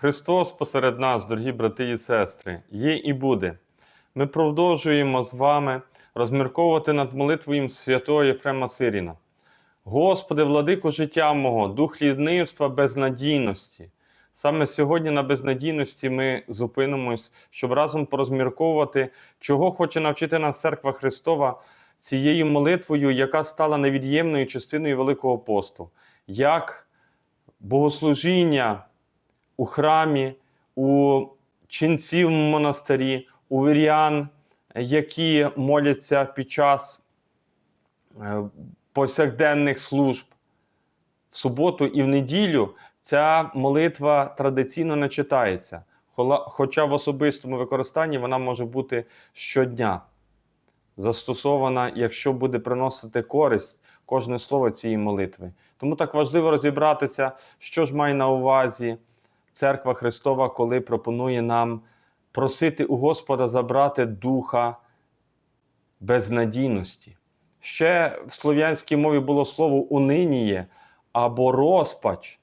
Христос посеред нас, дорогі брати і сестри, є і буде. Ми продовжуємо з вами розмірковувати над молитвою святого Єфрема Сиріна. Господи, владику життя мого, дух лідництва безнадійності. Саме сьогодні на безнадійності ми зупинимось, щоб разом порозмірковувати, чого хоче навчити нас Церква Христова цією молитвою, яка стала невід'ємною частиною Великого посту. Як богослужіння у храмі, у ченців монастирі, у вірян, які моляться під час е, повсякденних служб в суботу і в неділю, ця молитва традиційно не читається. Хоча в особистому використанні вона може бути щодня застосована, якщо буде приносити користь кожне слово цієї молитви. Тому так важливо розібратися, що ж має на увазі Церква Христова, коли пропонує нам просити у Господа забрати духа безнадійності. Ще в слов'янській мові було слово униніє або розпач.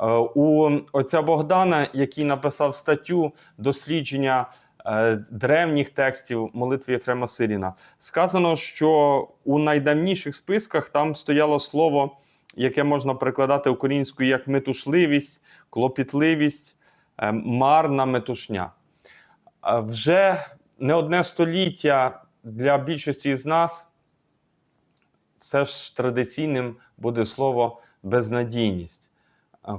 Е, У отця Богдана, який написав статтю дослідження е, древніх текстів молитви Єфрема Сиріна, сказано, що у найдавніших списках там стояло слово, яке можна перекладати українською як метушливість, клопітливість, е, марна метушня. Вже не одне століття для більшості з нас все ж традиційним буде слово безнадійність.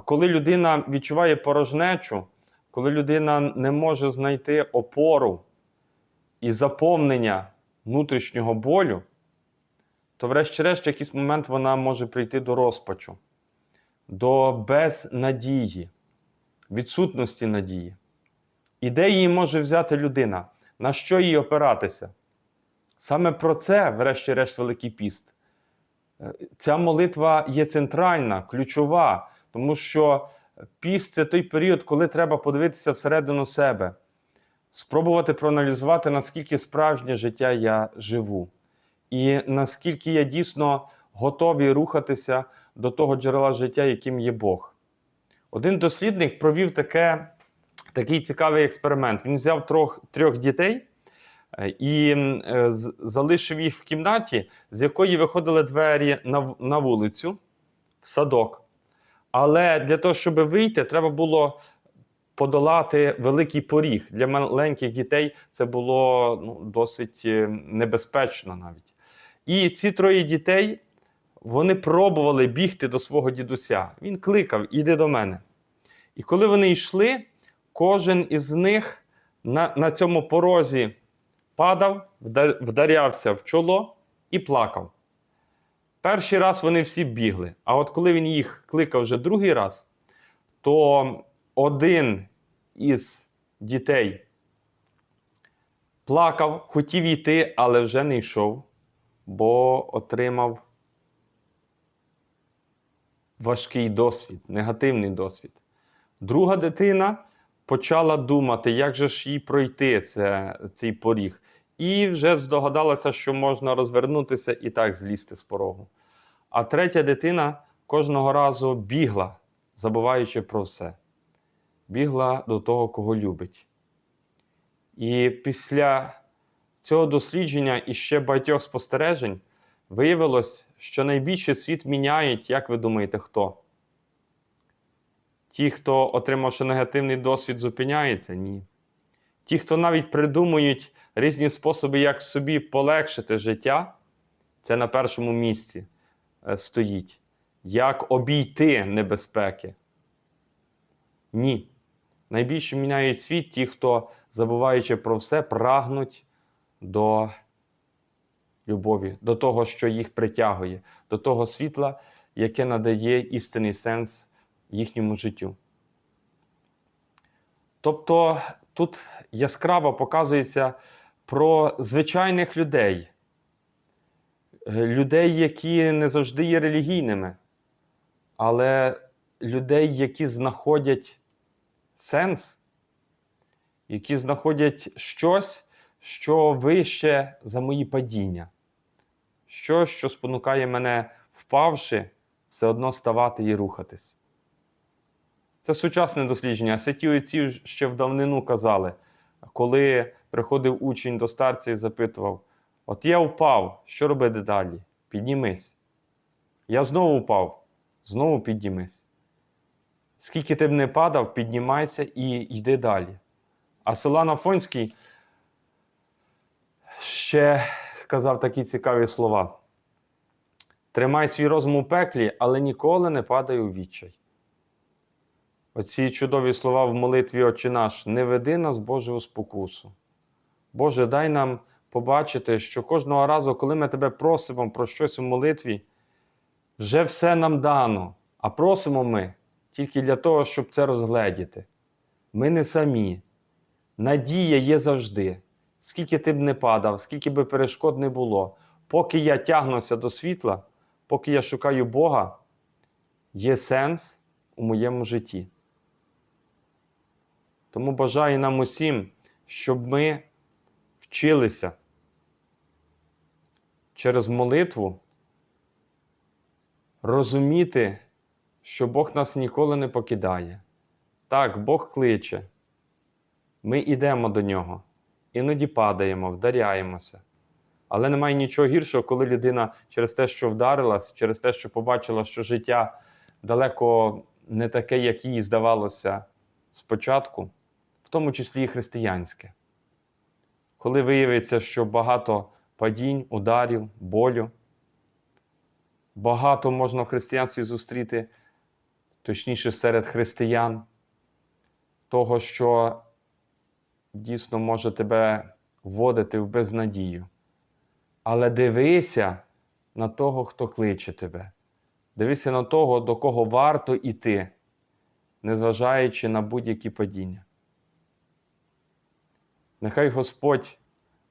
Коли людина відчуває порожнечу, коли людина не може знайти опору і заповнення внутрішнього болю, то, врешті-решт, в якийсь момент вона може прийти до розпачу, до безнадії, відсутності надії. І де її може взяти людина? На що їй опиратися? Саме про це, врешті-решт, Великий піст. Е, Ця молитва є центральна, ключова, тому що піст це той період, коли треба подивитися всередину себе, спробувати проаналізувати, наскільки справжнє життя я живу, і наскільки я дійсно готовий рухатися до того джерела життя, яким є Бог. Один дослідник провів таке, такий цікавий експеримент. Він взяв трьох, трьох дітей е, і е, залишив їх в кімнаті, з якої виходили двері на, на вулицю, в садок. Але для того, щоб вийти, треба було подолати великий поріг. Для маленьких дітей це було ну, досить е, небезпечно навіть. І ці троє дітей вони пробували бігти до свого дідуся. Він кликав: іди до мене. І коли вони йшли, кожен із них на, на цьому порозі падав, вдарявся в чоло і плакав. Перший раз вони всі бігли. А от коли він їх кликав вже другий раз, то один із дітей плакав, хотів йти, але вже не йшов, бо отримав важкий досвід, негативний досвід. Друга дитина почала думати, як же ж їй пройти це, цей поріг. І вже здогадалася, що можна розвернутися і так злізти з порогу. А третя дитина кожного разу бігла, забуваючи про все. Бігла до того, кого любить. І після цього дослідження і ще багатьох спостережень виявилось, що найбільше світ міняють, як ви думаєте, хто? Ті, хто, отримавши негативний досвід, зупиняється? Ні. Ті, хто навіть придумують різні способи, як собі полегшити життя, це на першому місці е, стоїть. Як обійти небезпеки? Ні. Найбільше міняють світ ті, хто, забуваючи про все, прагнуть до любові, до того, що їх притягує, до того світла, яке надає істинний сенс їхньому життю. Тобто тут яскраво показується про звичайних людей, людей, які не завжди є релігійними, але людей, які знаходять сенс, які знаходять щось, що вище за мої падіння, щось, що спонукає мене, впавши, все одно ставати і рухатись. Це сучасне дослідження. Святі отці ще в давнину казали, коли приходив учень до старця і запитував: От я впав, що робити далі? Піднімись. Я знову впав, знову піднімись. Скільки ти б не падав, піднімайся і йди далі. А Солан Афонський ще сказав такі цікаві слова: Тримай свій розум у пеклі, але ніколи не падай у відчай. Оці чудові слова в молитві Отче наш, не веди нас, Боже, у спокусу. Боже, дай нам побачити, що кожного разу, коли ми тебе просимо про щось у молитві, вже все нам дано, а просимо ми тільки для того, щоб це розгледіти. Ми не самі. Надія є завжди. Скільки ти б не падав, скільки би перешкод не було, поки я тягнуся до світла, поки я шукаю Бога, є сенс у моєму житті. Тому бажаю нам усім, щоб ми вчилися через молитву розуміти, що Бог нас ніколи не покидає. Так, Бог кличе. Ми йдемо до нього, іноді падаємо, вдаряємося. Але немає нічого гіршого, коли людина через те, що вдарилась, через те, що побачила, що життя далеко не таке, як їй здавалося спочатку, в тому числі і християнське. Коли виявиться, що багато падінь, ударів, болю, багато можна в християнстві зустріти, точніше серед християн, того, що дійсно може тебе вводити в безнадію. Але дивися на того, хто кличе тебе. Дивися на того, до кого варто йти, незважаючи на будь-які падіння. Нехай Господь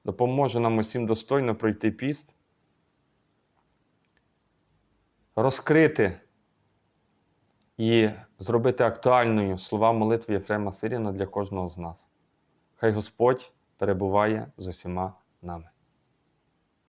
допоможе нам усім достойно пройти піст, розкрити і зробити актуальною слова молитви Єфрема Сиріна для кожного з нас. Хай Господь перебуває з усіма нами.